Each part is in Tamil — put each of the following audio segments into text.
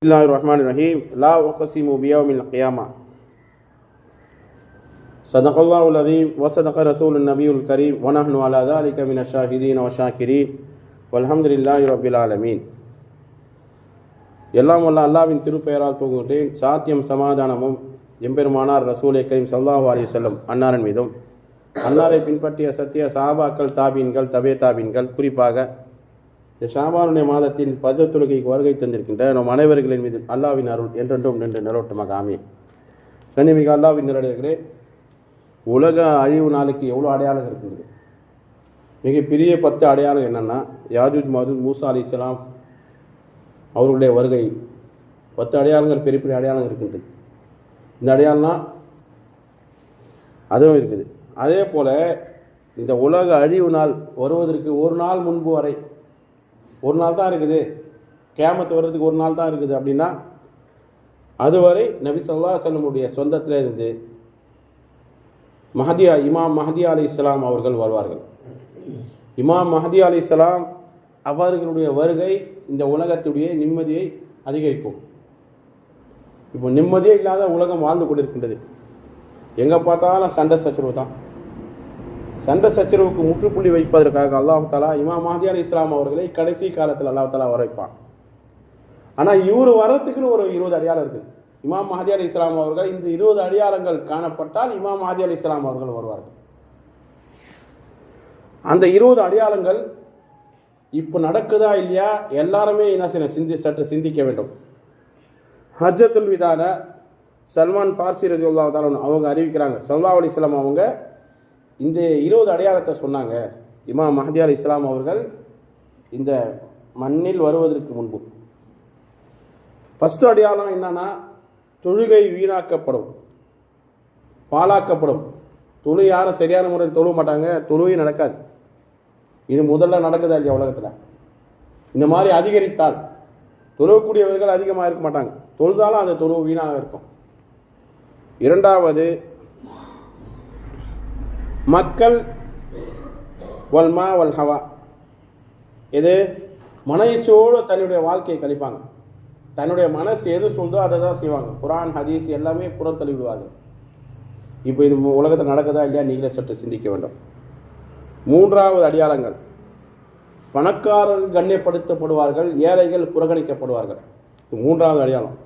بسم الله الرحمن الرحيم لا أقسم بيوم القيامة صدق الله العظيم وصدق رسول النبي الكريم ونحن على ذلك من الشاهدين والشاكرين والحمد لله رب العالمين எல்லாம் வல்ல அல்லாவின் திருப்பெயரால் தூங்குகின்றேன் சாத்தியம் சமாதானமும் எம்பெருமானார் ரசூலை கரீம் சல்லாஹூ அலி செல்லம் அன்னாரின் மீதும் அன்னாரை பின்பற்றிய சத்திய சாபாக்கள் தாபீன்கள் தபே தாபீன்கள் குறிப்பாக இந்த ஷாபானுடைய மாதத்தின் பஜ தொழுகைக்கு வருகை தந்திருக்கின்ற நம் அனைவர்களின் மீது அல்லாவின் அருள் என்றென்றும் நின்று நிலவட்டமாக ஆமே கண்ணிமிக அல்லாவின் நிலவர்களே உலக அழிவு நாளுக்கு எவ்வளோ அடையாளம் இருக்கின்றது? மிகப்பெரிய பத்து அடையாளம் என்னென்னா யாஜூஜ் மாஜூஜ் மூசா அலி இஸ்லாம் அவர்களுடைய வருகை. பத்து அடையாளங்கள் பெரிய பெரிய அடையாளம் இருக்கின்றது. இந்த அடையாளம்னா அதுவும் இருக்குது. அதே போல் இந்த உலக அழிவு நாள் வருவதற்கு ஒரு நாள் முன்பு வரை ஒரு நாள் தான் இருக்குது. கேமத்து வர்றதுக்கு ஒரு நாள் தான் இருக்குது அப்படின்னா அதுவரை நபி சொல்லா செல்லமுடைய சொந்தத்தில் இருந்து மஹதியா இமாம் மஹதி அலி இஸ்லாம் அவர்கள் வருவார்கள். இமாம் மஹதி அலி இஸ்லாம் அவர்களுடைய வருகை இந்த உலகத்துடைய நிம்மதியை அதிகரிக்கும். இப்போ நிம்மதியே இல்லாத உலகம் வாழ்ந்து கொண்டிருக்கின்றது. எங்கே பார்த்தாலும் சண்டை சச்சரவு தான். சண்டை சச்சரவுக்கு முற்றுப்புள்ளி வைப்பதற்காக அல்லாஹு தாலா இமாம் மஹதி அலி இஸ்லாம் அவர்களை கடைசி காலத்தில் அல்லாஹு தாலா வர வைப்பான். ஆனால் இவர் வர்றதுக்குன்னு ஒரு இருபது அடையாளம் இருக்குது இமாம் மஹதி அலி இஸ்லாம் அவர்கள் இந்த இருபது அடையாளங்கள் காணப்பட்டால் இமாம் மஹதி அலி இஸ்லாம் அவர்கள் வருவார்கள். அந்த இருபது அடையாளங்கள் இப்போ நடக்குதா இல்லையா? எல்லாருமே என்ன செய்யணும் சிந்தி சற்று சிந்திக்க வேண்டும். ஹஜ்ஜத்துல் விதான சல்மான் ஃபார்சி ரதி அவங்க அறிவிக்கிறாங்க. சல்லா அலி இஸ்லாம் அவங்க இந்த இருபது அடையாளத்தை சொன்னாங்க இமாம் மஹதி அலி இஸ்லாம் அவர்கள் இந்த மண்ணில் வருவதற்கு முன்பு. ஃபஸ்ட்டு அடையாளம் என்னன்னா தொழுகை வீணாக்கப்படும். பாலாக்கப்படும் தொழு யாரும் சரியான முறையில் தொழுவ மாட்டாங்க. தொழுவே நடக்காது. இது முதல்ல நடக்குதா இல்லையா உலகத்தில்? இந்த மாதிரி அதிகரித்தால் தொழுவக்கூடியவர்கள் அதிகமாக இருக்க மாட்டாங்க. தொழுதாலும் அந்த தொழுவு வீணாக இருக்கும். இரண்டாவது மக்கள் வல்மா வல் ஹவா. இது மனைச்சோடு தன்னுடைய வாழ்க்கையை கழிப்பாங்க. தன்னுடைய மனசு எது சொல்தோ அதை தான் செய்வாங்க. குரான் ஹதீஸ் எல்லாமே புறத்தள்ளிவிடுவார்கள் இப்போ இது உலகத்தில் நடக்குதா இல்லையா? நீங்களே சற்று சிந்திக்க வேண்டும். மூன்றாவது அடையாளங்கள். பணக்காரர்கள் கண்ணியப்படுத்தப்படுவார்கள் ஏழைகள் புறக்கணிக்கப்படுவார்கள். இது மூன்றாவது அடையாளம்.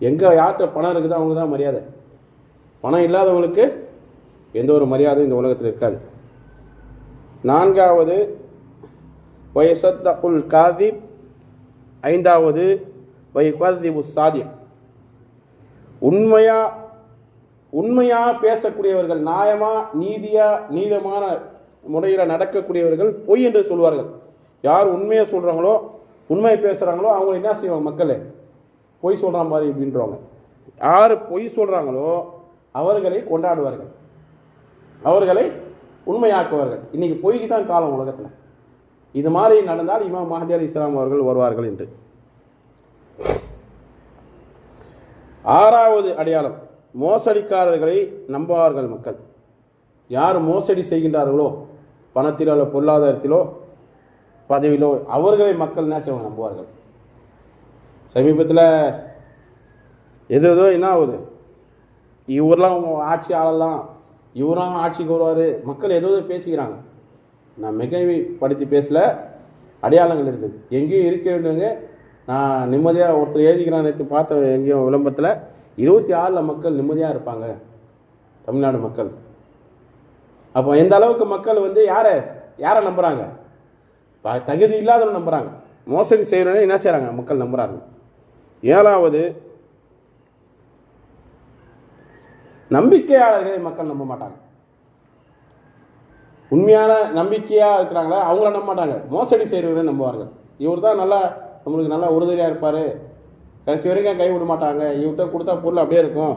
எங்கே யார்கிட்ட பணம் இருக்குதோ அவங்க தான் மரியாதை. பணம் இல்லாதவங்களுக்கு எந்த ஒரு மரியாதையும் இந்த உலகத்தில் இருக்காது. நான்காவது வயசத்தகுல் காதிப் ஐந்தாவது வயகதிபு சாதியம் உண்மையாக உண்மையாக பேசக்கூடியவர்கள் நியாயமாக நீதியாக நீதமான முறையில் நடக்கக்கூடியவர்கள் பொய் என்று சொல்வார்கள். யார் உண்மையை சொல்கிறாங்களோ உண்மையை பேசுகிறாங்களோ அவங்க என்ன செய்வாங்க மக்களே? பொய் சொல்கிற மாதிரி அப்படின்றவங்க யார் பொய் சொல்கிறாங்களோ அவர்களை கொண்டாடுவார்கள். அவர்களை உண்மையாக்குவார்கள். இன்றைக்கி பொய்க்கு தான் காலம் உலகத்தில். இது மாதிரி நடந்தால் இமாம் மஹதி அலி இஸ்லாம் அவர்கள் வருவார்கள் என்று. ஆறாவது அடையாளம் மோசடிக்காரர்களை நம்புவார்கள் மக்கள். யார் மோசடி செய்கின்றார்களோ பணத்திலோ அல்ல பொருளாதாரத்திலோ பதவியிலோ அவர்களை மக்கள் என்ன செய்வாங்க? நம்புவார்கள். சமீபத்தில் எது எதோ என்ன ஆகுது? இவரெலாம் ஆட்சி ஆளலாம் இவராக ஆட்சிக்கு வருவார். மக்கள் ஏதோ பேசிக்கிறாங்க. நான் மிகைப்படுத்தி பேசல. அடையாளங்கள் இருக்குது எங்கேயும் இருக்க வேண்டுங்க நான் நிம்மதியாக ஒருத்தர் எழுதிக்கிறான் நேற்று பார்த்த எங்கேயும் விளம்பரத்தில் இருபத்தி ஆறில் மக்கள் நிம்மதியாக இருப்பாங்க. தமிழ்நாடு மக்கள். அப்போ எந்த அளவுக்கு மக்கள் வந்து யாரை யாரை நம்புகிறாங்க தகுதி இல்லாதவங்க நம்புகிறாங்க மோசடி செய்கிறவங்க என்ன செய்கிறாங்க மக்கள் நம்புகிறாங்க ஏழாவது நம்பிக்கையாளர்களை மக்கள் நம்ப மாட்டாங்க. உண்மையான நம்பிக்கையாக இருக்கிறாங்களா? அவங்கள நம்ப மாட்டாங்க. மோசடி செய்கிறவரை நம்புவார்கள். இவர் தான் நல்லா நம்மளுக்கு நல்லா உறுதுணையாக இருப்பார். கடைசி வரைக்கும் கைவிட மாட்டாங்க. இவர்கிட்ட கொடுத்தா பொருள் அப்படியே இருக்கும்.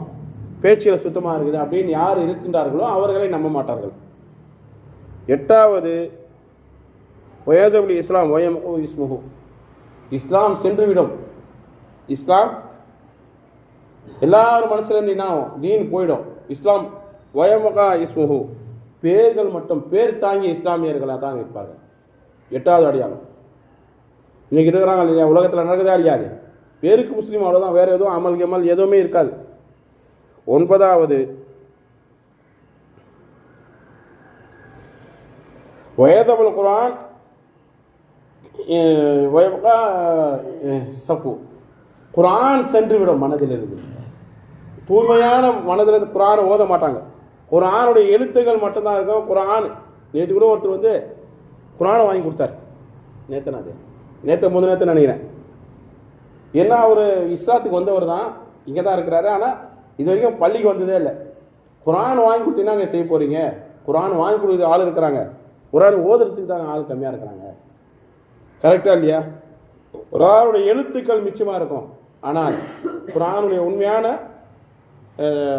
பேச்சில் சுத்தமாக இருக்குது அப்படின்னு யார் இருக்கின்றார்களோ அவர்களை நம்ப மாட்டார்கள். எட்டாவது ஒயதபுலி இஸ்லாம் ஒயம் இஸ்முகு இஸ்லாம் சென்றுவிடும். இஸ்லாம் எல்லாரும் மனசுலேருந்து என்ன ஆகும்? தீன் போயிடும். இஸ்லாம் வயமகா இஸ்முஹு. பேர்கள் மட்டும் பேர் தாங்கிய இஸ்லாமியர்களாக தான் இருப்பார்கள். எட்டாவது அடையாளம். இன்னைக்கு இருக்கிறாங்க இல்லையா? உலகத்தில் நடக்குதா இல்லையா பேருக்கு முஸ்லீம் அவ்வளோதான் வேறு எதுவும் அமல் கமல் எதுவுமே இருக்காது. ஒன்பதாவது வயதபுல் குரான் அஹ், சஃபு. குரான் சென்று விடும் மனதில் இருந்து தூய்மையான மனதில் இருந்து குரானை ஓத மாட்டாங்க. குரானுடைய எழுத்துகள் மட்டும்தான் இருக்கும். குரான் நேற்று கூட ஒருத்தர் வந்து குரானை வாங்கி கொடுத்தாரு. நேற்று அது. நேற்று முதல் நேற்று நினைக்கிறேன். ஏன்னா அவர் இஸ்லாத்துக்கு வந்தவர் தான் இங்கே தான் இருக்கிறாரு. ஆனால் இது வரைக்கும் பள்ளிக்கு வந்ததே இல்லை. குரான் வாங்கி கொடுத்தீங்கன்னா அங்கே செய்ய போகிறீங்க குரான் வாங்கி கொடுக்குற ஆள் இருக்கிறாங்க. குரான் ஓதுறதுக்கு தான் ஆள் கம்மியாக இருக்கிறாங்க. கரெக்டாக இல்லையா? ஒரு ஆளுடைய எழுத்துக்கள் மிச்சமாக இருக்கும். ஆனால் குரானுடைய உண்மையான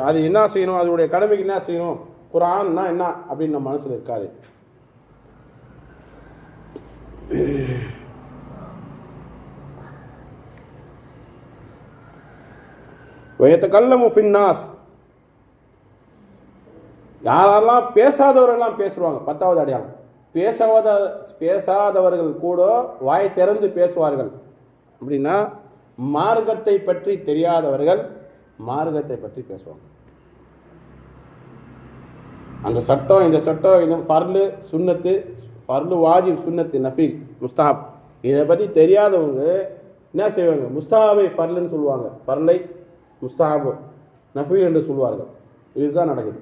அது என்ன செய்யணும்? அதனுடைய கடமைக்கு என்ன செய்யணும்? குரான்னா என்ன? அப்படின்னு நம்ம மனசில் இருக்காது. வயத்தக்கல்லமு ஃபின்னாஸ். யாரெல்லாம் பேசாதவரெல்லாம் பேசுவாங்க பத்தாவது அடையாளம். பேசாத பேசாதவர்கள் கூட வாய் திறந்து பேசுவார்கள். அப்படின்னா மார்க்கத்தை பற்றி தெரியாதவர்கள் மார்க்கத்தை பற்றி பேசுவாங்க. அந்த சட்டம் இந்த சட்டம் இது ஃபர்லு சுன்னத்து ஃபர்லு வாஜிப் சுன்னத்து நஃபீல் முஸ்தாப் இதை பற்றி தெரியாதவங்க என்ன செய்வாங்க? முஸ்தாபை ஃபர்லுன்னு சொல்லுவாங்க. ஃபர்லை முஸ்தாபு நஃபீல் என்று சொல்வார்கள். இதுதான் நடக்குது.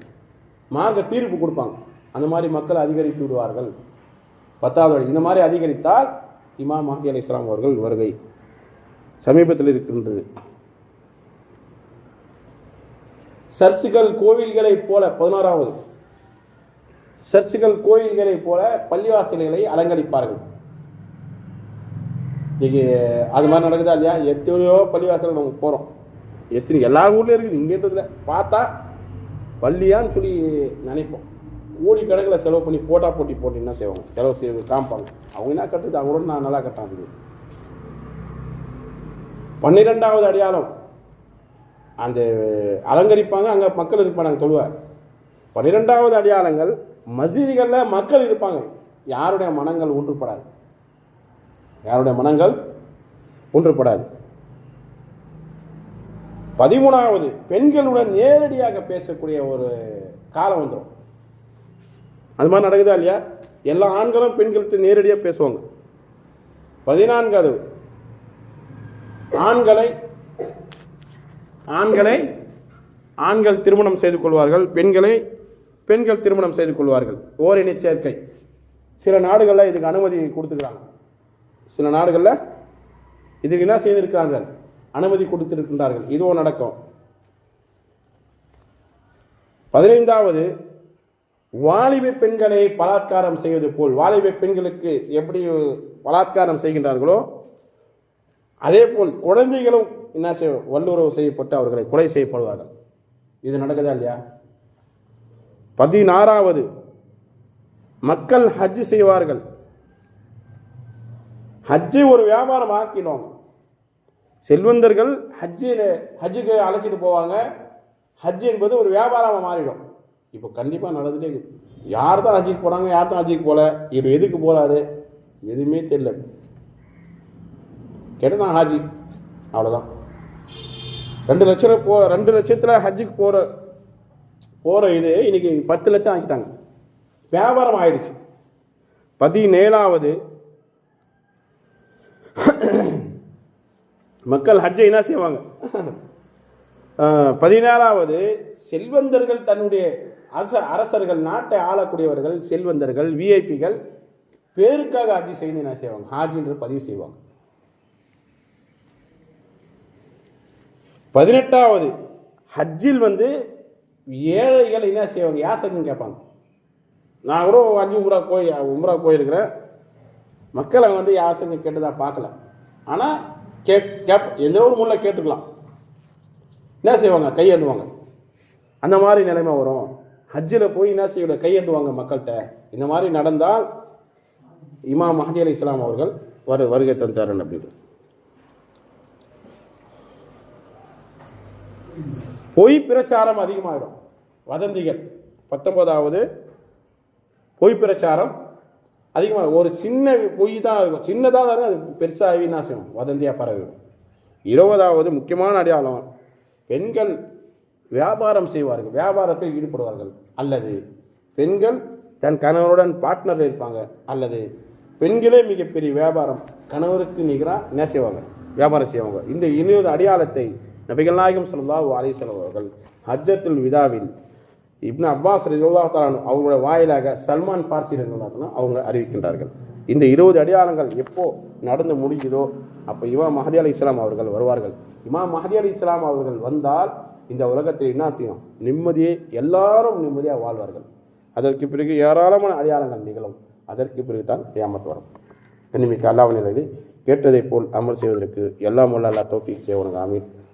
மார்க்க தீர்ப்பு கொடுப்பாங்க. அந்த மாதிரி மக்கள் அதிகரித்து விடுவார்கள். பத்தாவது வழி இந்த மாதிரி அதிகரித்தால் இமாம் மஹதி அலி இஸ்லாம் அவர்கள் வருகை. சமீபத்தில் இருக்கின்றது. சர்ச்சுகள் கோவில்களைப் போல பதினாறாவது. சர்ச்சுகள் கோயில்களைப் போல பள்ளிவாசல்களை அலங்கரிப்பார்கள். இன்னைக்கு அது மாதிரி நடக்குதா இல்லையா? எத்தனையோ பள்ளிவாசல் நம்ம போகிறோம் எத்தனை எல்லா ஊர்லேயும் இருக்குது. இங்கேன்றதுல பார்த்தா பள்ளியான்னு சொல்லி நினைப்போம். கோடிக்கணக்கில் செலவு பண்ணி போட்டா போட்டி போட்டு என்ன செய்வாங்க? செலவு செய்வது காமிப்பாங்க. அவங்க என்ன கட்டுது அவங்களோட நான் நல்லா கட்டாங்க பன்னிரெண்டாவது அடையாளம். அந்த அலங்கரிப்பாங்க அங்கே மக்கள் இருப்பாங்க தொழுவார் பன்னிரெண்டாவது அடையாளங்கள் மசீதிகளில் மக்கள் இருப்பாங்க. யாருடைய மனங்கள் ஒன்றுபடாது யாருடைய மனங்கள் ஒன்றுபடாது பதிமூணாவது பெண்களுடன் நேரடியாக பேசக்கூடிய ஒரு காலம் வந்துடும் அது மாதிரி நடக்குதா இல்லையா? எல்லா ஆண்களும் பெண்கள்கிட்ட நேரடியாக பேசுவாங்க. பதினான்காவது ஆண்களை ஆண்களை ஆண்கள் திருமணம் செய்து கொள்வார்கள் பெண்களை பெண்கள் திருமணம் செய்து கொள்வார்கள். ஓரினை சேர்க்கை. சில நாடுகளில் இதுக்கு அனுமதி கொடுத்துக்கிறாங்க சில நாடுகளில் இதுக்கு என்ன செய்திருக்கிறார்கள் அனுமதி கொடுத்திருக்கின்றார்கள். இதுவும் நடக்கும் பதினைந்தாவது வாலிப பெண்களை பலாத்காரம் செய்வது போல். வாலிப பெண்களுக்கு எப்படி பலாத்காரம் செய்கின்றார்களோ அதே போல் குழந்தைகளும் என்ன செய்ய வல்லுறவு செய்யப்பட்டு அவர்களை கொலை செய்யப்படுவார்கள். இது நடக்குதா இல்லையா? பதினாறாவது மக்கள் ஹஜ் செய்வார்கள். ஹஜ்ஜை ஒரு வியாபாரம் ஆக்கினோம். செல்வந்தர்கள் ஹஜ்ஜில் ஹஜ்ஜுக்கு அழைச்சிட்டு போவாங்க. ஹஜ் என்பது ஒரு வியாபாரமாக மாறிடும். இப்போ கண்டிப்பாக நடந்துட்டே இருக்குது யார் தான் ஹஜ்ஜுக்கு போகிறாங்க யார் தான் ஹஜ்ஜுக்கு போகல இப்போ எதுக்கு போகிறாரு எதுவுமே தெரியல. கேட்டால் நான் ஹாஜி. அவ்வளோதான் ரெண்டு லட்சம் போ ரெண்டு லட்சத்தில் ஹஜ்ஜுக்கு போகிற போகிற இது இன்னைக்கு பத்து லட்சம் ஆக்கிட்டாங்க வியாபாரம் ஆயிடுச்சு. பதினேழாவது மக்கள் ஹஜ்ஜை என்ன செய்வாங்க? பதினேழாவது பதினாலாவது செல்வந்தர்கள் தன்னுடைய அரச அரசர்கள் நாட்டை ஆளக்கூடியவர்கள் செல்வந்தர்கள் விஐபிகள் பேருக்காக ஹஜ்ஜி செய்து என்ன செய்வாங்க? ஹாஜின்ற பதிவு செய்வாங்க. பதினெட்டாவது ஹஜ்ஜில் வந்து ஏழைகள் என்ன செய்வாங்க? யாசகம் கேட்பாங்க. நான் கூட அஞ்சு உம்ரா போய் உம்ரா போயிருக்கிறேன். மக்களை வந்து யாசகம் கேட்டதாக பார்க்கல. ஆனால் கே கேப் எந்த ஒரு முள்ள கேட்டுக்கலாம். என்ன செய்வாங்க? கையேந்துவாங்க அந்த மாதிரி நிலைமை வரும். ஹஜ்ஜில் போய் என்ன செய்யல கையேந்துவாங்க மக்கள்கிட்ட. இந்த மாதிரி நடந்தால் இமாம் மஹதி அலி இஸ்லாம் அவர்கள் வரு வருகை தந்தாரன் அப்படின்னு. பொய் பிரச்சாரம் அதிகமாகிடும் வதந்திகள். பத்தொன்பதாவது பொய் பிரச்சாரம் அதிகமாக ஒரு சின்ன பொய் தான் இருக்கும். சின்னதாக தான் இருக்கும் அது பெருசாகி என்ன செய்யும் வதந்தியாக பரவிடும். இருபதாவது முக்கியமான அடையாளம். பெண்கள் வியாபாரம் செய்வார்கள். வியாபாரத்தில் ஈடுபடுவார்கள். அல்லது பெண்கள் தன் கணவருடன் பார்ட்னர் இருப்பாங்க. அல்லது பெண்களே மிகப்பெரிய வியாபாரம் கணவருக்கு நிகராக என்ன செய்வாங்க வியாபாரம் செய்வாங்க. இந்த இருபது அடையாளத்தை நபிகள் நாயகம் ஸல்லல்லாஹு அலைஹி வஸல்லம் அவர்கள் ஹஜ்ஜத்துல் விதாவில் இப்னு அப்பாஸ் ரலியல்லாஹு தஆலா அவங்களுடைய வாயிலாக சல்மான் பார்சி ரலியல்லாஹு அவங்க அறிவிக்கின்றார்கள். இந்த இருபது அடையாளங்கள் எப்போ நடந்து முடியுதோ அப்போ இமாம் மஹதி அலி இஸ்லாம் அவர்கள் வருவார்கள். இமாம் மஹதி அலி இஸ்லாம் அவர்கள் வந்தால் இந்த உலகத்தில் என்ன செய்யும்? நிம்மதியே எல்லாரும் நிம்மதியாக வாழ்வார்கள். அதற்கு பிறகு ஏராளமான அடையாளங்கள் நிகழும். அதற்கு பிறகு தான் ஏமத்து வரும். கண்ணிமிக்க அல்லாஹ் கேட்டதை கேட்டதைப் போல் அமல் செய்வதற்கு எல்லாம் வல்ல அல்லாஹ் தௌஃபீக் செய்வனுக்கு